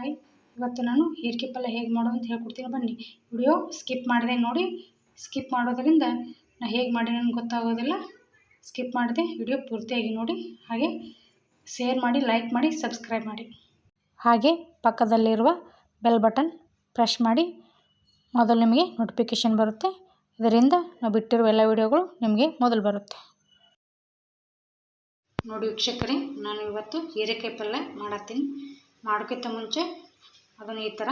Hi. ಇವತ್ತು ನಾನು ಹೀರಿಕೆ ಪಲ್ಯ ಹೇಗೆ ಮಾಡೋದು ಅಂತ ಹೇಳ್ಕೊಡ್ತೀನಿ. ಬನ್ನಿ. ವಿಡಿಯೋ ಸ್ಕಿಪ್ ಮಾಡಿದೆ ನೋಡಿ. ಸ್ಕಿಪ್ ಮಾಡೋದರಿಂದ ನಾ ಹೇಗೆ ಮಾಡಿ ನನಗೆ ಗೊತ್ತಾಗೋದಿಲ್ಲ. ಸ್ಕಿಪ್ ಮಾಡಿದೆ ವಿಡಿಯೋ ಪೂರ್ತಿಯಾಗಿ ನೋಡಿ. ಹಾಗೆ ಶೇರ್ ಮಾಡಿ, ಲೈಕ್ ಮಾಡಿ, ಸಬ್ಸ್ಕ್ರೈಬ್ ಮಾಡಿ. ಹಾಗೆ ಪಕ್ಕದಲ್ಲಿರುವ ಬೆಲ್ ಬಟನ್ ಪ್ರೆಸ್ ಮಾಡಿ. ಮೊದಲು ನಿಮಗೆ ನೋಟಿಫಿಕೇಷನ್ ಬರುತ್ತೆ. ಇದರಿಂದ ನಾವು ಬಿಟ್ಟಿರುವ ಎಲ್ಲ ವಿಡಿಯೋಗಳು ನಿಮಗೆ ಮೊದಲು ಬರುತ್ತೆ. ನೋಡಿ ವೀಕ್ಷಕರೇ, ನಾನು ಇವತ್ತು ಹೀರೆಕಾಯಿ ಪಲ್ಯ ಮಾಡತ್ತೀನಿ. ಮಾಡೋಕ್ಕಿಂತ ಮುಂಚೆ ಅದನ್ನು ಈ ಥರ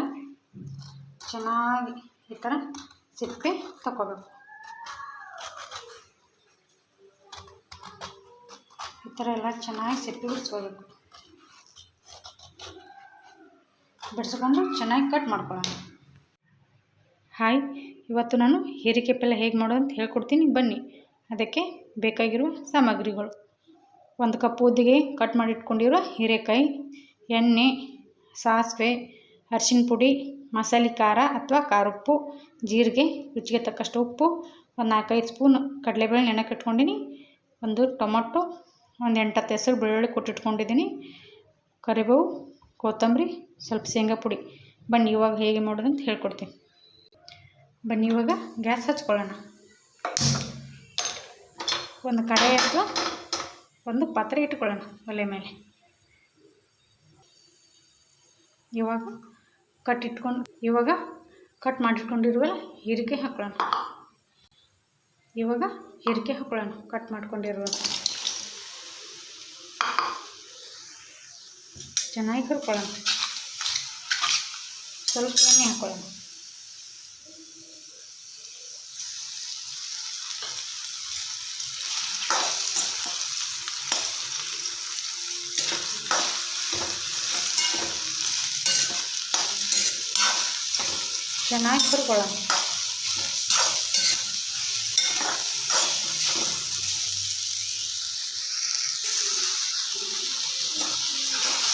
ಚೆನ್ನಾಗಿ ಈ ಥರ ಸಿಪ್ಪೆ ತಗೋಬೇಕು ಈ ಥರ ಎಲ್ಲ ಚೆನ್ನಾಗಿ ಸಿಪ್ಪೆ ಬಿಡಿಸ್ಕೋಬೇಕು. ಬಿಡಿಸ್ಕೊಂಡು ಚೆನ್ನಾಗಿ ಕಟ್ ಮಾಡ್ಕೊಳ್ಳೋಣ. ಹಾಯ್ ಇವತ್ತು ನಾನು ಹೀರೆಕಾಯಿ ಪಲ್ಯ ಹೇಗೆ ಮಾಡೋದು ಅಂತ ಹೇಳ್ಕೊಡ್ತೀನಿ. ಬನ್ನಿ, ಅದಕ್ಕೆ ಬೇಕಾಗಿರುವ ಸಾಮಗ್ರಿಗಳು. ಒಂದು ಕಪ್ ಉದ್ದಿಗೆ ಕಟ್ ಮಾಡಿ ಇಟ್ಕೊಂಡಿರೋ ಹೀರೆಕಾಯಿ ಎಣ್ಣೆ, ಸಾಸಿವೆ ಅರಿಶಿನ ಪುಡಿ, ಮಸಾಲೆ ಖಾರ ಅಥವಾ ಖಾರ ಉಪ್ಪು, ಜೀರಿಗೆ, ರುಚಿಗೆ ತಕ್ಕಷ್ಟು ಉಪ್ಪು, ಒಂದು ನಾಲ್ಕೈದು ಸ್ಪೂನ್ ಕಡಲೆಬೇಳೆ ನೆನಕ್ಕೆ ಇಟ್ಕೊಂಡಿನಿ ಒಂದು ಟೊಮೊಟೊ, ಒಂದು ಎಂಟತ್ತು ಹೆಸರು ಬೆಳ್ಳುಳ್ಳಿ ಕೊಟ್ಟಿಟ್ಕೊಂಡಿದ್ದೀನಿ ಕರಿಬೇವು, ಕೊತ್ತಂಬರಿ, ಸ್ವಲ್ಪ ಶೇಂಗಾ ಪುಡಿ. ಬನ್ನಿ, ಇವಾಗ ಹೇಗೆ ಮಾಡೋದು ಅಂತ ಹೇಳ್ಕೊಡ್ತೀನಿ. ಬನ್ನಿ, ಇವಾಗ ಗ್ಯಾಸ್ ಹಚ್ಕೊಳ್ಳೋಣ. ಒಂದು ಕಡಾಯಿ ಅಥವಾ ಒಂದು ಪಾತ್ರೆ ಇಟ್ಕೊಳ್ಳೋಣ ಒಲೆ ಮೇಲೆ. ಇವಾಗ ಕಟ್ ಇಟ್ಕೊಂಡು, ಇವಾಗ ಕಟ್ ಮಾಡಿಟ್ಕೊಂಡಿರುವಲ್ಲ, ಹೀರಿಕೆ ಹಾಕೊಳ್ಳೋಣ ಇವಾಗ ಹೀರಿಕೆ ಹಾಕೊಳ್ಳೋಣ ಕಟ್ ಮಾಡ್ಕೊಂಡಿರುವ ಚೆನ್ನಾಗಿ ಕರ್ಕೊಳ್ಳೋಣ ಸ್ವಲ್ಪ ಎಣ್ಣೆ ಹಾಕೊಳ್ಳೋಣ ಚೆನ್ನಾಗಿ ಹುರ್ಕೊಳ್ಳೋಣ.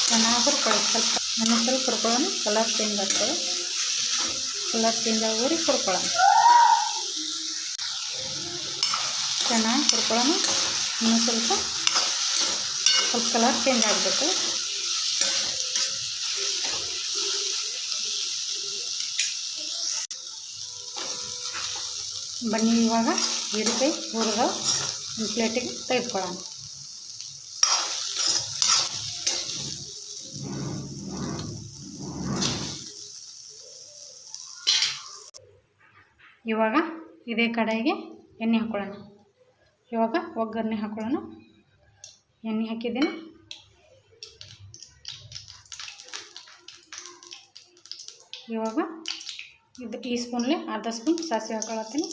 ಚೆನ್ನಾಗಿ ಹುರ್ಕೊಳ್ಳಿ. ಸ್ವಲ್ಪ ನನಗೆ ಸ್ವಲ್ಪ ಹುರ್ಕೊಳ್ಳೋಣ. ಕಲರ್ ಚೇಂಜ್ ಆಗ್ತದೆ ಕಲರ್ ಚೇಂಜ್ ಆಗೋರಿ ಹುರ್ಕೊಳ್ಳೋಣ. ಚೆನ್ನಾಗಿ ಹುರ್ಕೊಳ್ಳೋಣ. ಇನ್ನೂ ಸ್ವಲ್ಪ ಸ್ವಲ್ಪ ಕಲರ್ ಚೇಂಜ್ ಆಗಬೇಕು. ಬನ್ನಿ ಇವಾಗ ಹೀರೆಕಾಯಿ, ಹುರಿದ, ಒಂದು ಪ್ಲೇಟಿಗೆ ತೆಗೆದುಕೊಳ್ಳೋಣ. ಇವಾಗ ಇದೇ ಕಡೆಗೆ ಎಣ್ಣೆ ಹಾಕ್ಕೊಳ್ಳೋಣ ಇವಾಗ ಒಗ್ಗರಣೆ ಹಾಕ್ಕೊಳ್ಳೋಣ ಎಣ್ಣೆ ಹಾಕಿದ್ದೀನಿ. ಇವಾಗ ಇದು ಟೀ ಸ್ಪೂನ್ಲೆ ಅರ್ಧ ಸ್ಪೂನ್ ಸಾಸಿವೆ ಹಾಕೊಳತ್ತೀನಿ.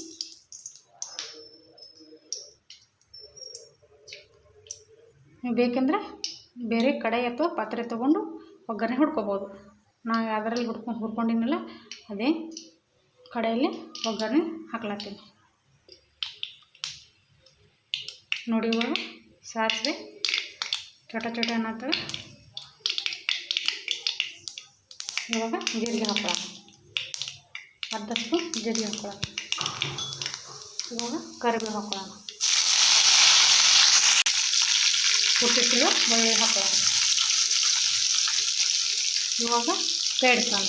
ನೀವು ಬೇಕೆಂದರೆ ಬೇರೆ ಕಡೆ ಅಥವಾ ಪಾತ್ರೆ ತೊಗೊಂಡು ಒಗ್ಗರಣೆ ಹುಡ್ಕೋಬೋದು. ನಾನು ಅದರಲ್ಲಿ ಹುಡ್ಕೊಂಡು ಹುರ್ಕೊಂಡಿನಲ್ಲ, ಅದೇ ಕಡೆಯಲ್ಲಿ ಒಗ್ಗರಣೆ ಹಾಕ್ಲತ್ತೀನಿ. ನೋಡಿ ಇವಾಗ ಸಾಸಿವೆ ಚಟ ಚಟ ಅನ್ನತ್ತವೆ ಇವಾಗ ಜೀರಿಗೆ ಹಾಕೊಳ್ಳ ಅರ್ಧ ಸ್ಪೂನ್ ಜೀರಿಗೆ ಹಾಕೊಳ್ಳೋಣ ಇವಾಗ ಕರಿಬೇವು ಹಾಕೊಳ್ಳೋಣ ಕುಟ್ಟಿಟ್ಟಿರೋ ಬೆಳ್ಳುಳ್ಳಿ ಹಾಕೋಣ. ಇವಾಗ ಬೇಡ್ಸೋಣ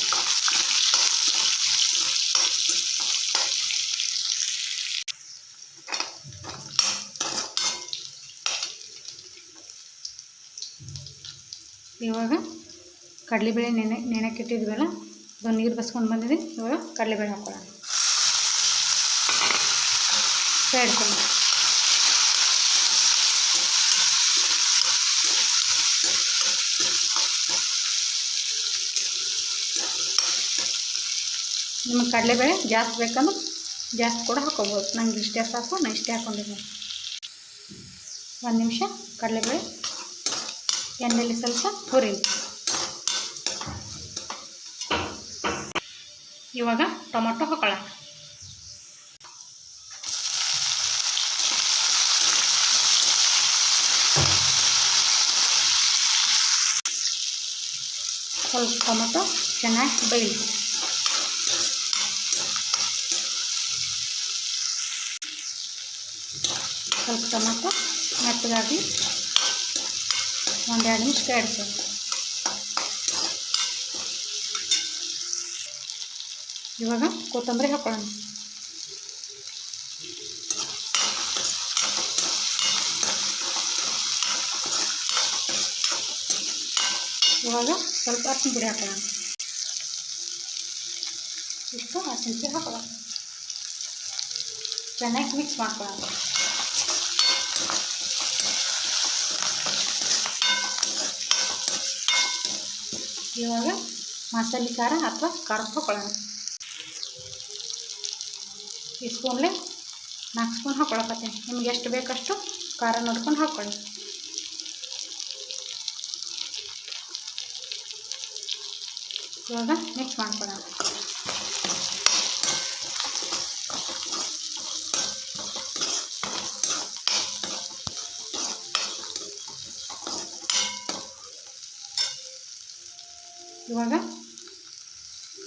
ಇವಾಗ ಕಡಲೆಬೇಳೆ ನೆನೆ ನೆನೆಕ್ಕಿಟ್ಟಿದ್ವಲ್ಲ ಅದು ನೀರು ಬಸ್ಕೊಂಡು ಬಂದಿದೆ. ಇವಾಗ ಕಡಲೆಬೇಳೆ ಹಾಕೊಳ್ಳೋಣ ಬೇಡ್ಕೊಳ್ಳೋಣ ನಿಮಗೆ ಕಡಲೆಬೇಳೆ ಜಾಸ್ತಿ ಬೇಕಂದ್ರೆ ಜಾಸ್ತಿ ಕೂಡ ಹಾಕೋಬೋದು ನಂಗೆ ಇಷ್ಟೇ ಸಾಕು ನಾನು ಇಷ್ಟೇ ಹಾಕ್ಕೊಂಡಿದ್ದೀನಿ ಒಂದು ನಿಮಿಷ, ಕಡಲೆಬೇಳೆ, ಎಣ್ಣೆಲಿ ಸ್ವಲ್ಪ ಹುರಿ ಇವಾಗ ಟೊಮೊಟೊ ಹಾಕೊಳ್ಳೋಣ. ಸ್ವಲ್ಪ ಟೊಮೊಟೊ ಚೆನ್ನಾಗಿ ಬೇಯಲಿ ಸ್ವಲ್ಪ ಟೊಮೊಟೊ ಮೆತ್ತಗಾಗಿ ಒಂದೆರಡು ನಿಮಿಷ ಕಾಯಿಡ್ಸೋದು ಇವಾಗ ಕೊತ್ತಂಬರಿ ಹಾಕ್ಕೊಳ್ಳೋಣ ಇವಾಗ ಸ್ವಲ್ಪ ಅರ್ಶಿನ ಪುಡಿ ಹಾಕೊಳ್ಳೋಣ ಇಷ್ಟು ಅರ್ಶಿನ ಪುಡಿ ಹಾಕೊಳ್ಳೋಣ ಚೆನ್ನಾಗಿ ಮಿಕ್ಸ್ ಮಾಡ್ಕೊಳ್ಳೋಣ ಇವಾಗ ಮಸಾಲೆ ಖಾರ ಅಥವಾ ಖಾರ ಹಾಕೊಳ್ಳೋಣ. ಈ ಸ್ಪೂನ್ಲೆ ನಾಲ್ಕು ಸ್ಪೂನ್ ಹಾಕ್ಕೊಳಕತ್ತೀನಿ ನಿಮ್ಗೆ ಎಷ್ಟು ಬೇಕಷ್ಟು ಖಾರ ನೋಡ್ಕೊಂಡು ಹಾಕ್ಕೊಳ್ಳಿ ಇವಾಗ ಮಿಕ್ಸ್ ಮಾಡ್ಕೊಳ್ಳೋಣ. ಇವಾಗ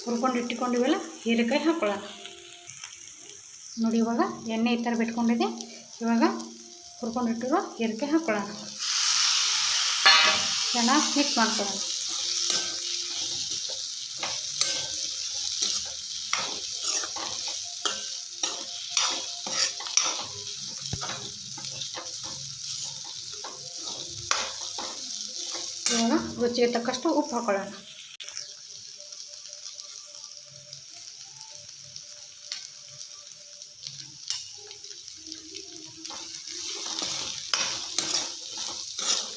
ಹುರ್ಕೊಂಡು ಇಟ್ಟುಕೊಂಡಿವಲ್ಲ ಹೀರೆಕಾಯಿ ಹಾಕ್ಕೊಳ್ಳೋಣ ನೋಡಿ ಇವಾಗ ಎಣ್ಣೆ ಈ ಥರ ಬಿಟ್ಕೊಂಡಿದೆ ಇವಾಗ ಹುರ್ಕೊಂಡಿಟ್ಟಿರೋ ಹೀರೆಕಾಯಿ ಹಾಕೊಳ್ಳೋಣ. ಚೆನ್ನಾಗಿ ಮಿಕ್ಸ್ ಮಾಡ್ಕೊಳ್ಳೋಣ. ಇವಾಗ ರುಚಿಗೆ ತಕ್ಕಷ್ಟು ಉಪ್ಪು ಹಾಕ್ಕೊಳ್ಳೋಣ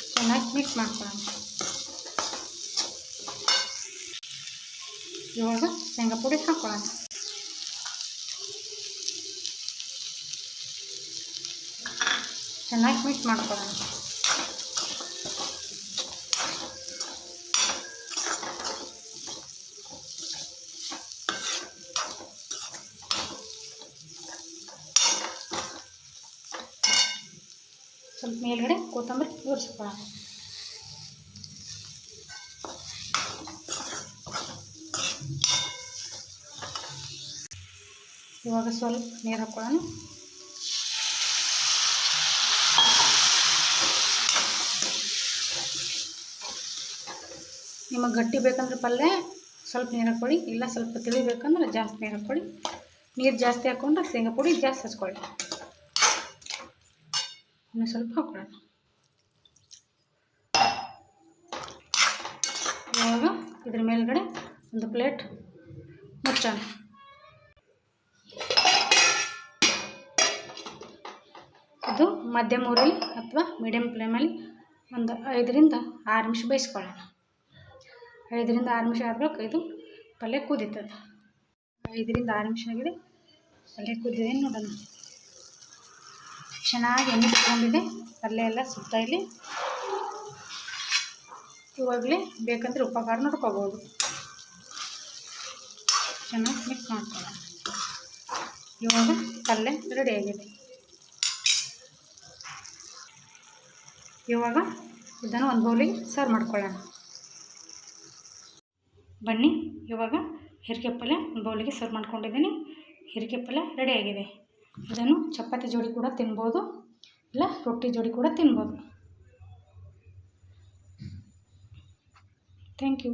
ಚೆನ್ನಾಗಿ ಮಿಕ್ಸ್ ಮಾಡ್ಕೊಳ್ಳೋಣ ಇವಾಗ ಶೇಂಗಾ ಪುಡಿ ಹಾಕ್ಕೊಳ್ಳೋಣ ಚೆನ್ನಾಗಿ ಮಿಕ್ಸ್ ಮಾಡ್ಕೊಳ್ಳೋಣ ಸ್ವಲ್ಪ ಮೇಲ್ಗಡೆ ಕೊತ್ತಂಬರಿ ಉರಿಸ್ಕೊಳ್ಳೋಣ ಇವಾಗ ಸ್ವಲ್ಪ ನೀರು ಹಾಕೊಳ್ಳೋಣ. ನಿಮಗೆ ಗಟ್ಟಿ ಬೇಕಂದ್ರೆ ಪಲ್ಯ, ಸ್ವಲ್ಪ ನೀರು ಹಾಕ್ಕೊಳ್ಳಿ ಇಲ್ಲ ಸ್ವಲ್ಪ ತಿಳಿಬೇಕಂದ್ರೆ ಜಾಸ್ತಿ ನೀರು ಹಾಕ್ಕೊಳ್ಳಿ ನೀರು ಜಾಸ್ತಿ ಹಾಕ್ಕೊಂಡ್ರೆ ಶೇಂಗಾ ಪುಡಿ ಜಾಸ್ತಿ ಹಚ್ಕೊಳ್ಳಿ. ಇನ್ನು ಸ್ವಲ್ಪ ಹಾಕ್ಕೊಳ್ಳೋಣ ಇವಾಗ ಇದ್ರ ಮೇಲ್ಗಡೆ ಒಂದು ಪ್ಲೇಟ್ ಮುಚ್ಚೋಣ. ಇದು ಮಧ್ಯಮ ಊರಲ್ಲಿ ಅಥವಾ ಮೀಡಿಯಮ್ ಫ್ಲೇಮಲ್ಲಿ ಒಂದು ಐದರಿಂದ ಆರು ನಿಮಿಷ ಬೇಯಿಸ್ಕೊಳ್ಳೋಣ. ಐದರಿಂದ ಆರು ನಿಮಿಷ ಆಗ್ಬೇಕು ಇದು ಪಲ್ಯ ಕುದೀತದೆ. ಐದರಿಂದ ಆರು ನಿಮಿಷ ಆಗಿದೆ. ಪಲ್ಯ ಕುದಿದೆ ನೋಡೋಣ. ಚೆನ್ನಾಗಿ ಎಣ್ಣೆ ಬಿಟ್ಕೊಂಡಿದೆ ಪಲ್ಯ ಎಲ್ಲ ಸುತ್ತ ಇಲ್ಲಿ ಇವಾಗಲೇ ಬೇಕಂದ್ರೆ ಉಪಕಾರ ನೋಡ್ಕೋಬೋದು. ಚೆನ್ನಾಗಿ ಮಿಕ್ಸ್ ಮಾಡ್ಕೊಳ್ಳೋಣ. ಇವಾಗ ಪಲ್ಯ ರೆಡಿಯಾಗಿದೆ ಇವಾಗ ಇದನ್ನು ಒಂದು ಬೌಲಿಗೆ ಸರ್ವ್ ಮಾಡ್ಕೊಳ್ಳೋಣ. ಬನ್ನಿ, ಇವಾಗ ಹಿರಿಕೆ ಪಲ್ಯ ಒಂದು ಬೌಲಿಗೆ ಸರ್ವ್ ಮಾಡ್ಕೊಂಡಿದ್ದೀನಿ. ಹಿರಿಕೆ ಪಲ್ಯ ರೆಡಿಯಾಗಿದೆ ಇದನ್ನು ಚಪಾತಿ ಜೋಡಿ ಕೂಡ ತಿನ್ಬೋದು, ಇಲ್ಲ ರೊಟ್ಟಿ ಜೋಡಿ ಕೂಡ ತಿನ್ಬೋದು. Thank you